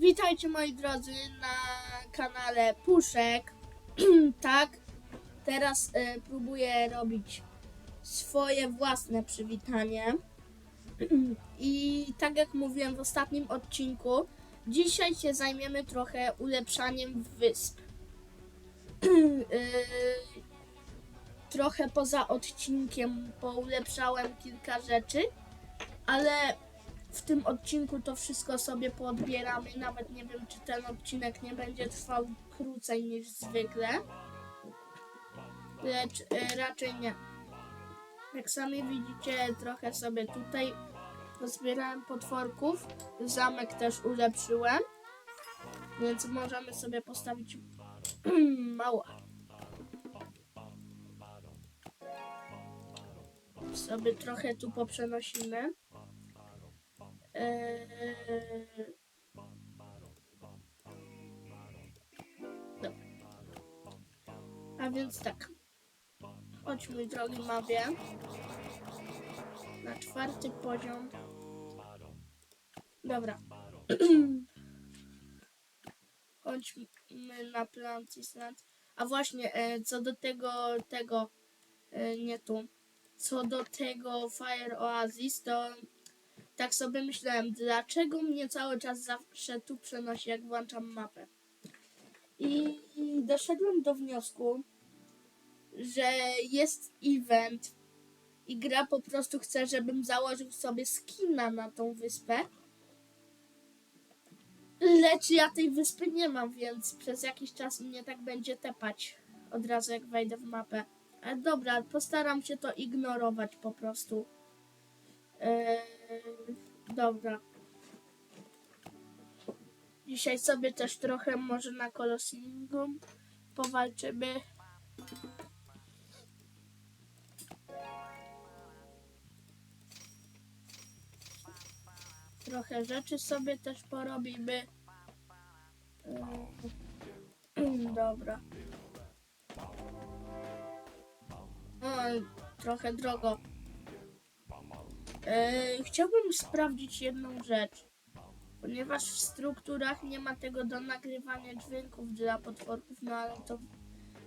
Witajcie moi drodzy na kanale Puszek. tak, teraz e, próbuję robić swoje własne przywitanie. I tak jak mówiłem w ostatnim odcinku, dzisiaj się zajmiemy trochę ulepszaniem wysp. E, trochę poza odcinkiem poulepszałem kilka rzeczy, ale w tym odcinku to wszystko sobie poodbieramy. Nawet nie wiem, czy ten odcinek nie będzie trwał krócej niż zwykle. Lecz e, raczej nie. Jak sami widzicie, trochę sobie tutaj pozbierałem potworków. Zamek też ulepszyłem. Więc możemy sobie postawić mała. Sobie trochę tu poprzenosimy. A więc tak. Chodź mój drogi mapie. Na czwarty poziom. Dobra. Chodźmy na plan Cisland. A właśnie, e, co do tego, tego, e, nie tu. Co do tego Fire Oasis, to tak sobie myślałem, dlaczego mnie cały czas zawsze tu przenosi, jak włączam mapę. I, doszedłem do wniosku, że jest event i gra po prostu chce, żebym założył sobie skina na tą wyspę. Lecz ja tej wyspy nie mam, więc przez jakiś czas mnie tak będzie tepać od razu jak wejdę w mapę. Ale dobra, postaram się to ignorować po prostu. Eee, dobra. Dzisiaj sobie też trochę może na Colosseum powalczymy. Trochę rzeczy sobie też porobimy. Eee, dobra. O, trochę drogo. E, chciałbym sprawdzić jedną rzecz. Ponieważ w strukturach nie ma tego do nagrywania dźwięków dla potworków, no ale to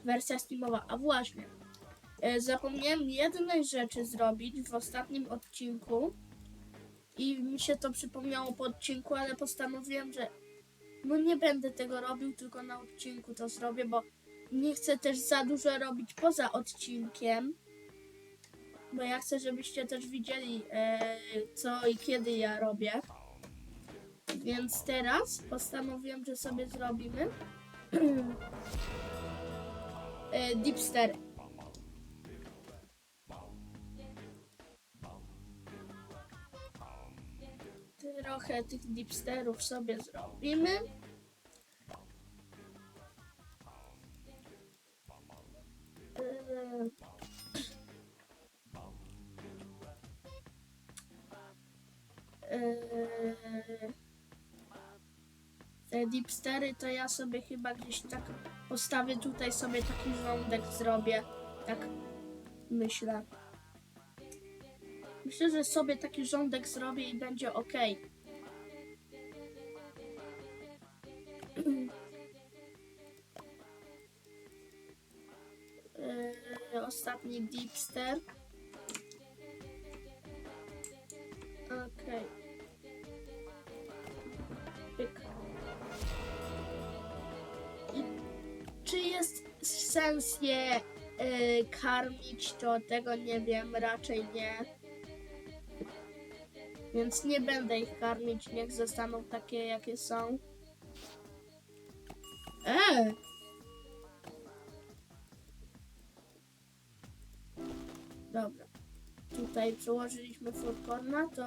wersja Steamowa. A właśnie, e, zapomniałem jednej rzeczy zrobić w ostatnim odcinku i mi się to przypomniało po odcinku, ale postanowiłem, że no nie będę tego robił, tylko na odcinku to zrobię, bo nie chcę też za dużo robić poza odcinkiem bo ja chcę, żebyście też widzieli, e, co i kiedy ja robię. Więc teraz postanowiłem, że sobie zrobimy e, dipster. Trochę tych dipsterów sobie zrobimy. E, te dipstery to ja sobie chyba gdzieś tak postawię tutaj sobie taki rządek zrobię. Tak myślę. Myślę, że sobie taki rządek zrobię i będzie ok. Eee, ostatni dipster. Okej. Pyk. Czy jest sens je y, karmić, to tego nie wiem, raczej nie. Więc nie będę ich karmić, niech zostaną takie, jakie są. E! Dobra. Tutaj przełożyliśmy furkorna, to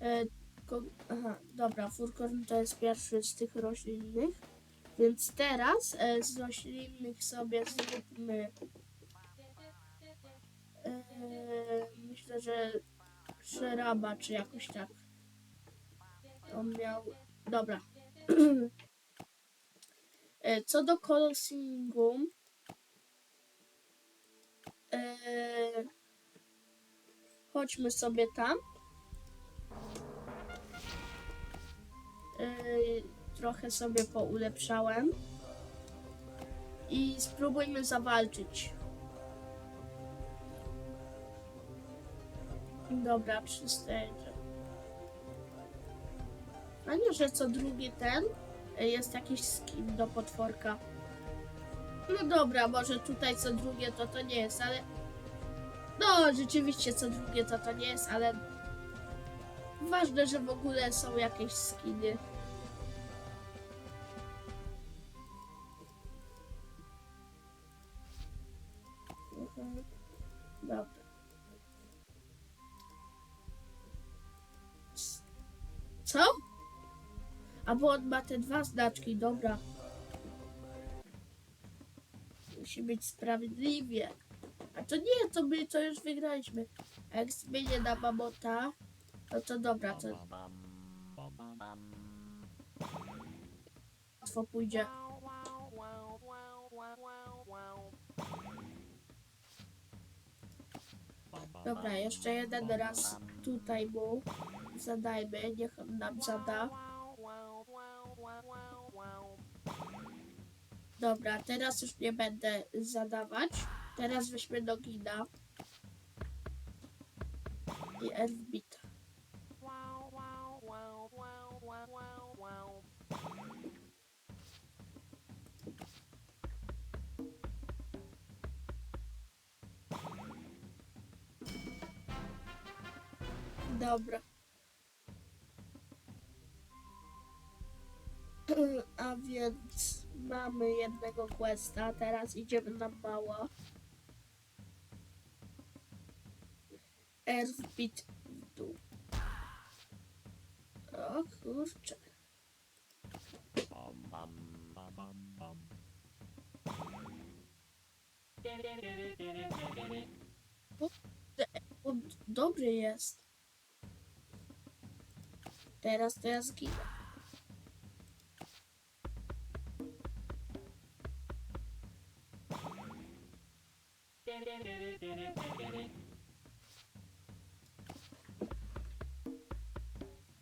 e, ko, aha, dobra, furkorn to jest pierwszy z tych roślinnych. Więc teraz e, z roślinnych sobie zróbmy e, myślę, że szeraba, czy jakoś tak. On miał. Dobra. E, Co do Colosseum, e, chodźmy sobie tam. E, trochę sobie poulepszałem. I spróbujmy zawalczyć. Dobra, 300 jedzie. A nie, że co drugi ten y, jest jakiś skin do potworka. No dobra, może tutaj co drugie to to nie jest, ale... No, rzeczywiście co drugie to to nie jest, ale... Ważne, że w ogóle są jakieś skiny. A bo on ma te dwa znaczki, dobra. Musi być sprawiedliwie. A to nie, to my to już wygraliśmy. Jak zmienię na mamota, no to dobra, to łatwo pójdzie. Dobra, jeszcze jeden raz tutaj mu zadajmy, niech on nam zada. Dobra, teraz już nie będę zadawać. Teraz weźmy Dogina. I Elfbita. Dobra. Jednego questa, teraz idziemy na mała. Earthbeat w dół. O kurczę. Dobry jest. Teraz to ja zginę.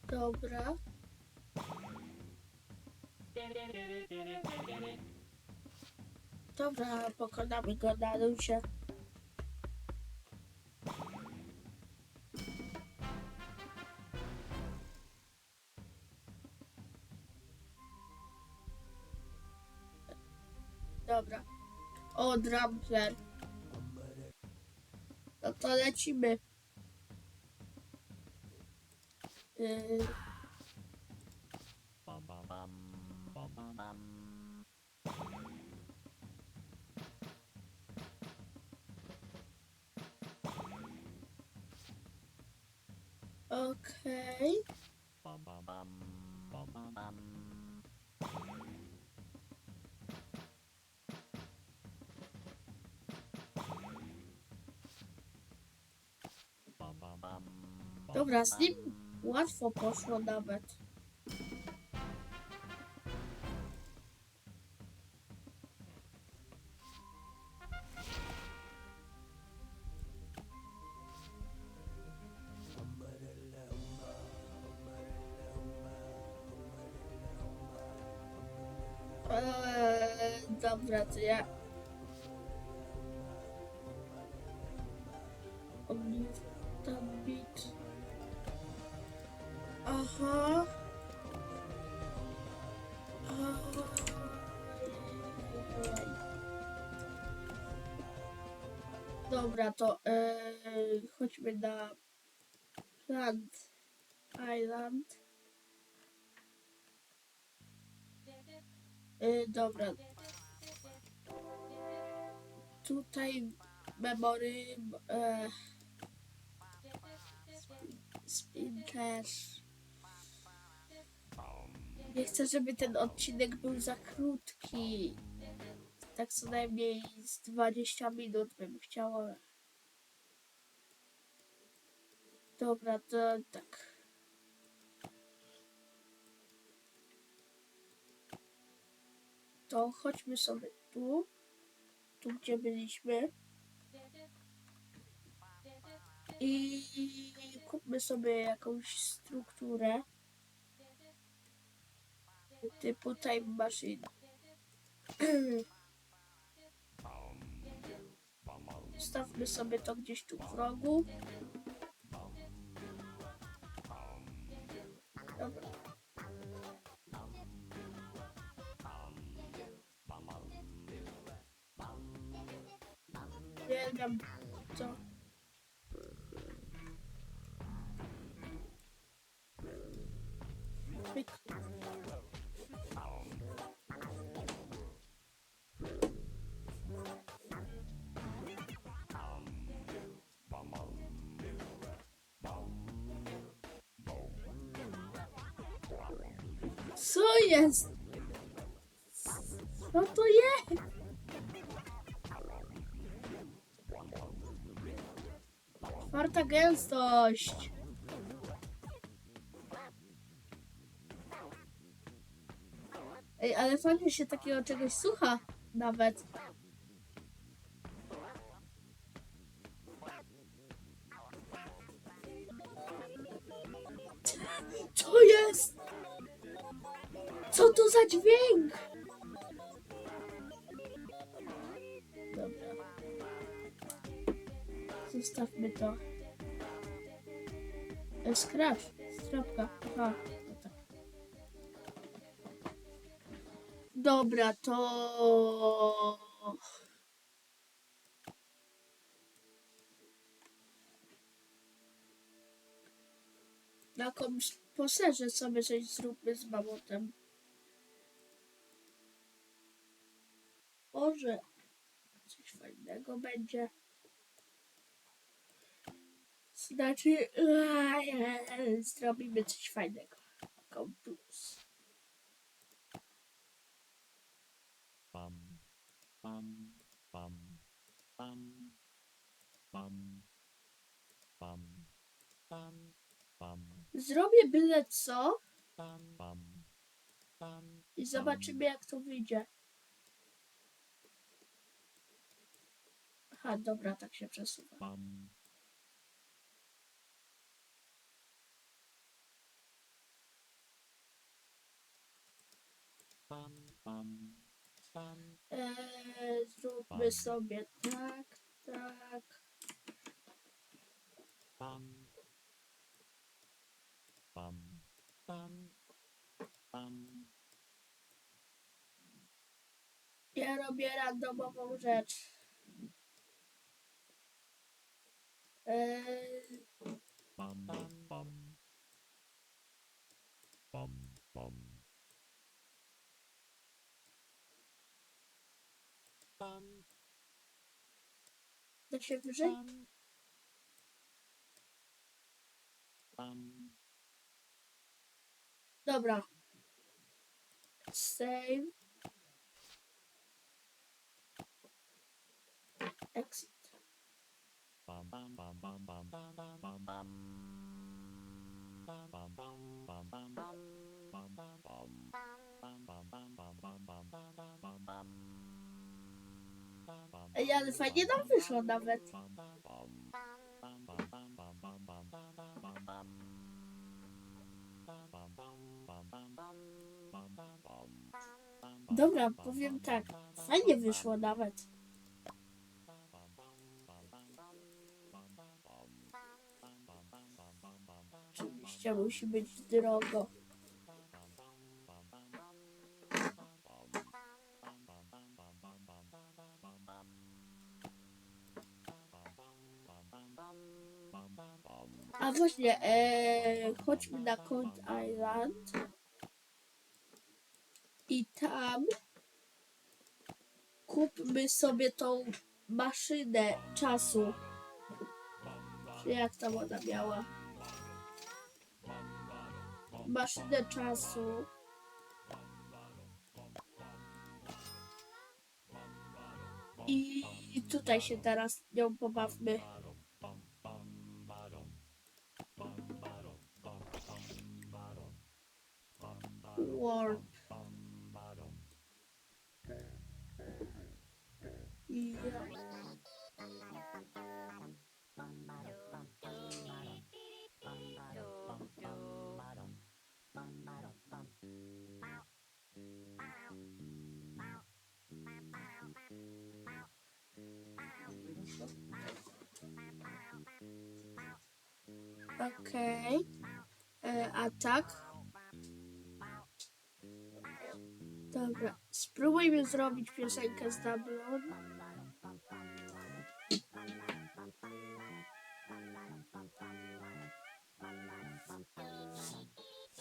Dobra. Dobra, pokonamy go na luzie. Dobra. O, Drumpler. To lecimy. Yy, Okej. Dobra, z nim łatwo poszło nawet. Eee, dobra, to ja. Dobra, to e, chodźmy na Plant Island. E, dobra. Tutaj memory e, spin też. Nie chcę, żeby ten odcinek był za krótki. Tak co najmniej z 20 minut bym chciała. Dobra, to tak. To chodźmy sobie tu. Tu, gdzie byliśmy. I kupmy sobie jakąś strukturę. typu Time Machine. Stawmy sobie to gdzieś tu w rogu. Dobra. Uwielbiam Co jest? Co to jest? Czwarta gęstość. Ej, ale fajnie się takiego czegoś słucha nawet. Dobra, to... Jakąś poserze sobie coś zróbmy z mamutem. Może coś fajnego będzie. Znaczy, zrobimy coś fajnego. Plus. pam, pam, pam, pam, pam, pam, pam, Zrobię byle co pam, pam, pam, i zobaczymy jak to wyjdzie. Aha, dobra, tak się przesuwa. pam. Pam, pam, pam, E, zróbmy sobie tak, tak. Pam. Pam. Pam. Ja robię randomową rzecz. Eee, bum, da się wyżej? bum, bum. Dobra. Save. Exit. Bum, bum, bum, bum, bum, bum. Bum, bum, bum, bum, bum, bum. Bum, bum, Ej, ale fajnie nam wyszło nawet. Dobra, powiem tak. Fajnie wyszło nawet. Oczywiście musi być drogo. A właśnie, e, chodźmy na Cold Island. I tam kupmy sobie tą maszynę czasu. Czy jak tam ona miała? Maszynę czasu. I tutaj się teraz nią pobawmy. word. Yeah. Okay. Uh, attack. Dobra, spróbujmy zrobić piosenkę z Dublon.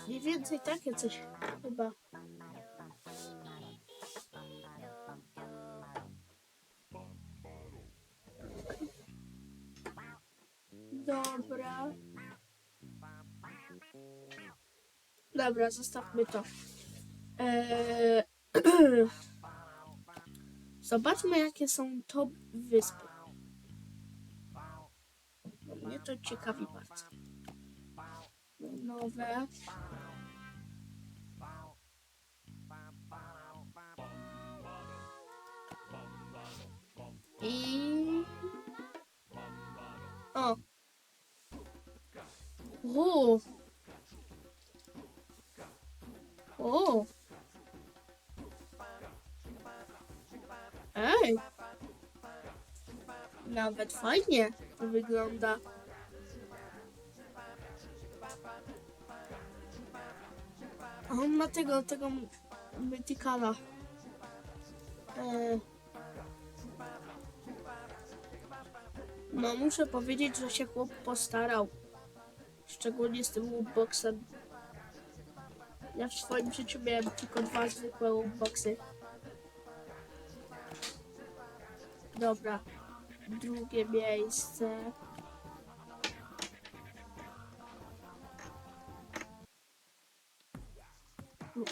Mniej więcej takie coś chyba. Dobra. Dobra, zostawmy to. Eee, Zobaczmy, jakie są top wyspy. Mnie to ciekawi bardzo. Nowe. I... O! O! O! Ej! Nawet fajnie to wygląda. A on ma tego, tego Mythicala. E... No muszę powiedzieć, że się chłop postarał. Szczególnie z tym lootboxem. Ja w swoim życiu miałem tylko dwa zwykłe lootboxy. Dobra. Drugie miejsce.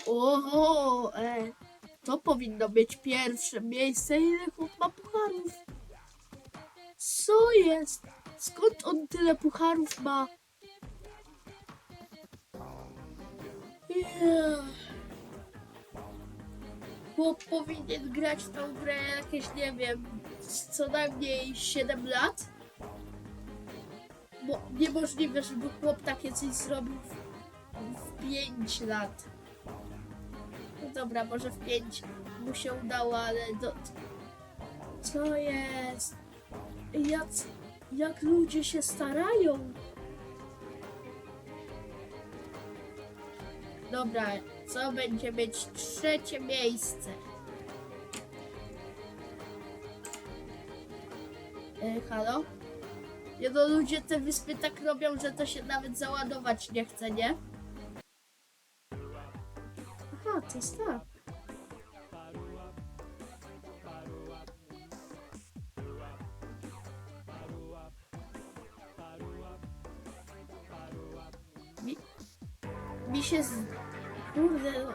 Oho, e, to powinno być pierwsze miejsce. Ile chłop ma pucharów? Co jest? Skąd on tyle pucharów ma? Yeah. Chłop powinien grać tą grę jakieś, nie wiem, co najmniej 7 lat. Bo niemożliwe, żeby chłop takie coś zrobił w, w 5 lat. No dobra, może w 5 mu się udało, ale do... Co jest? Jak, jak ludzie się starają? Dobra, co będzie mieć trzecie miejsce? Halo? Nie no, ludzie te wyspy tak robią, że to się nawet załadować nie chce, nie? Aha, to jest tak. Mi, się z... Kurde, no.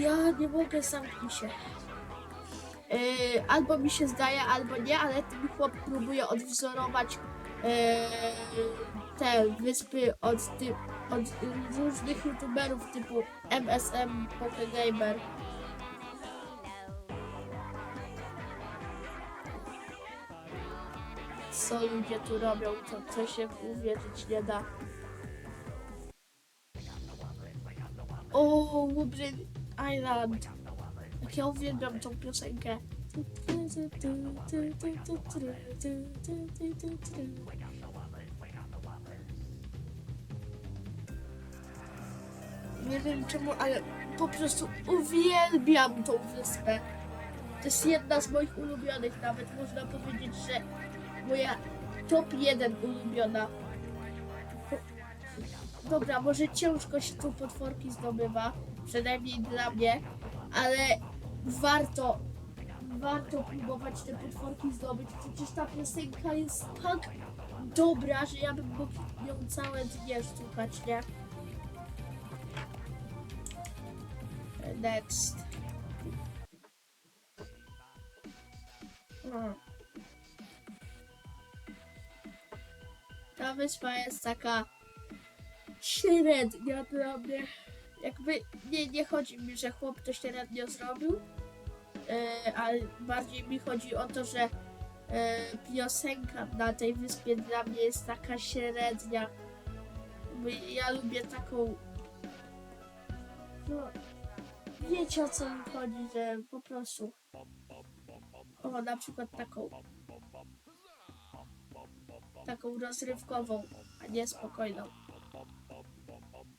Ja nie mogę zamknąć się. Yy, albo mi się zdaje, albo nie, ale ten chłop próbuje odwzorować yy, te wyspy od, ty, od różnych youtuberów typu MSM Poke Gamer. Co ludzie tu robią, to, to się uwierzyć nie da. O, Woodbridge Island. Ja uwielbiam tą piosenkę. Nie wiem czemu, ale po prostu uwielbiam tą wyspę. To jest jedna z moich ulubionych, nawet można powiedzieć, że moja top 1 ulubiona. Dobra, może ciężko się tu potworki zdobywa, przynajmniej dla mnie, ale warto, warto próbować te potworki zdobyć. Przecież ta piosenka jest tak dobra, że ja bym mógł ją całe dnie słuchać, nie? Next. Hmm. Ta wyspa jest taka średnia dla mnie. Jakby nie, nie chodzi mi, że chłop to średnio zrobił, ale bardziej mi chodzi o to, że e, piosenka na tej wyspie dla mnie jest taka średnia. Ja lubię taką. No, wiecie o co mi chodzi, że po prostu. O, na przykład taką. taką rozrywkową, a nie spokojną.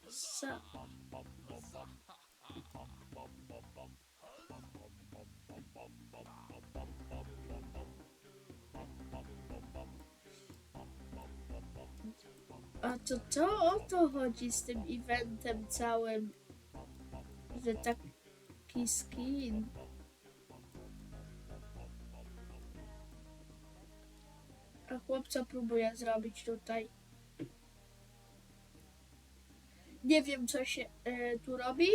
Sa- A to to o to chodzi z tym eventem całym, że taki skin. A chłopca próbuje zrobić tutaj. Nie wiem, co się e, tu robi,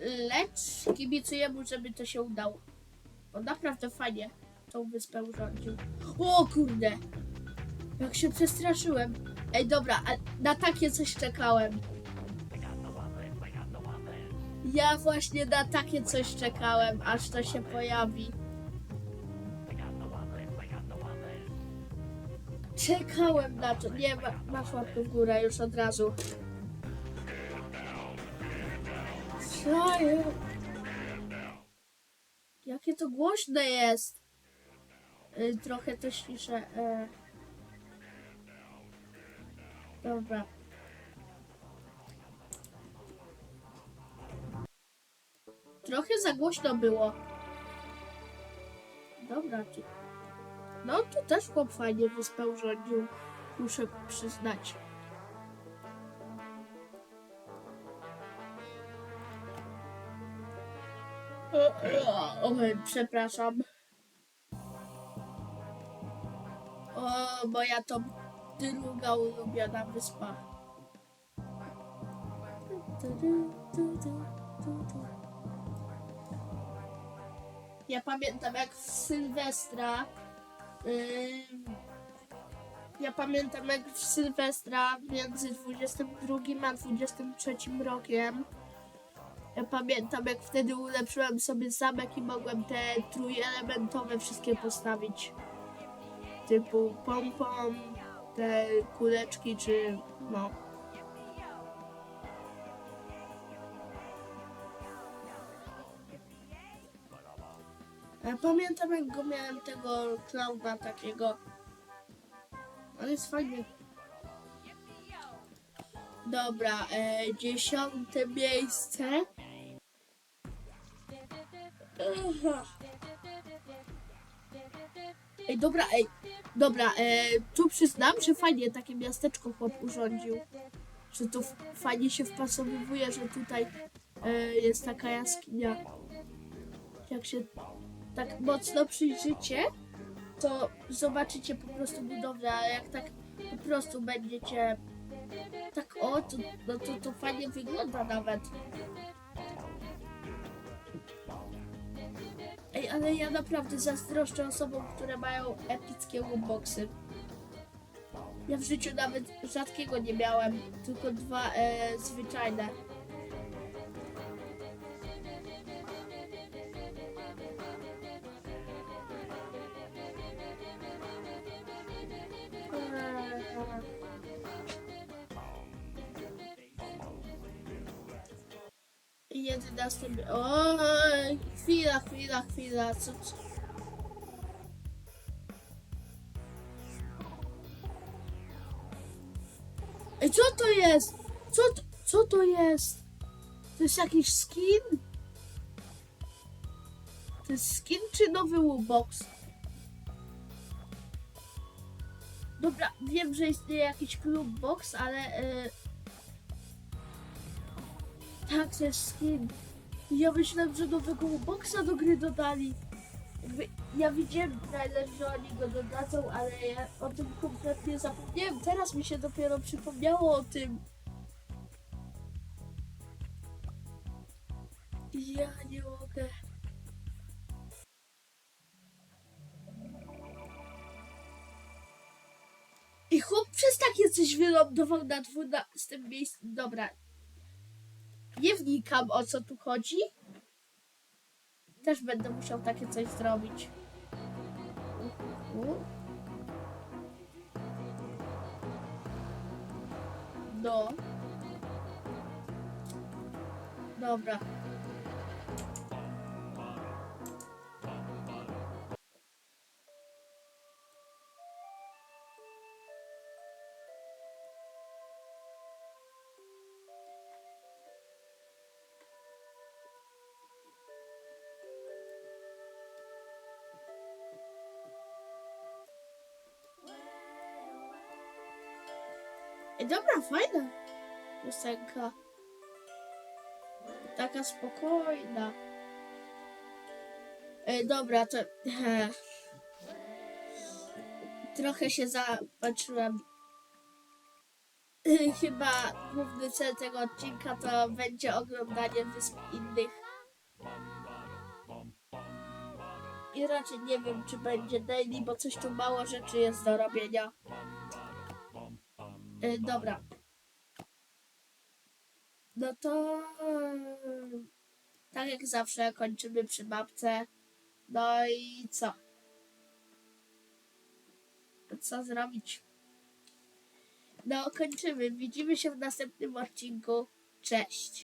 lecz kibicuję mu, żeby to się udało. Bo naprawdę fajnie tą wyspę urządził. O kurde! Jak się przestraszyłem. Ej, dobra, a na takie coś czekałem. Ja właśnie na takie coś czekałem, aż to się pojawi. Czekałem na to. Nie, ma, masz łapkę w górę już od razu. Co? Jakie to głośne jest. Y, trochę to ściszę. Dobra. Trochę za głośno było. Dobra. No tu też chłop fajnie wyspę urządził. Muszę przyznać. Oj, przepraszam. O, moja to druga ulubiona wyspa. Ja pamiętam jak w Sylwestra. ym, ja pamiętam jak w Sylwestra między 22 a 23 rokiem. Ja pamiętam jak wtedy ulepszyłem sobie zamek i mogłem te trójelementowe wszystkie postawić. Typu pompom, te kuleczki czy no. Pamiętam jak go miałem tego klauna takiego. On jest fajny. Dobra, e, dziesiąte miejsce. Aha. Ej, dobra, ej, dobra, e, tu przyznam, że fajnie takie miasteczko chłop urządził. Że to fajnie się wpasowywuje, że tutaj e, jest taka jaskinia. Jak się tak mocno przyjrzycie, to zobaczycie po prostu budowlę, a jak tak po prostu będziecie tak o, to, no to, to fajnie wygląda nawet. Ale ja naprawdę zazdroszczę osobom, które mają epickie boxy. Ja w życiu nawet rzadkiego nie miałem, tylko dwa e, zwyczajne. Chwila, chwila, chwila. Co, co? Ej, co to jest? Co to, co to jest? To jest jakiś skin? To jest skin czy nowy box? Dobra, wiem, że istnieje jakiś klub box, ale... e, tak, to jest skin. Ja myślałem, że nowego boxa do gry dodali. Jakby, ja widziałem trailer, że oni go dodadzą, ale ja o tym kompletnie zapomniałem. Teraz mi się dopiero przypomniało o tym. Ja nie mogę. I chłop przez takie coś wylądował na 12 miejscu. Dobra, nie wnikam o co tu chodzi. Też będę musiał takie coś zrobić. No. Dobra. Dobra, fajna piosenka. Taka spokojna. Ej, dobra, to... e, Trochę się zapatrzyłem. E, Chyba główny cel tego odcinka to będzie oglądanie wysp innych. I raczej nie wiem, czy będzie daily, bo coś tu mało rzeczy jest do robienia. E, dobra. No to tak jak zawsze kończymy przy babce. No i co? Co zrobić? No kończymy. Widzimy się w następnym odcinku. Cześć.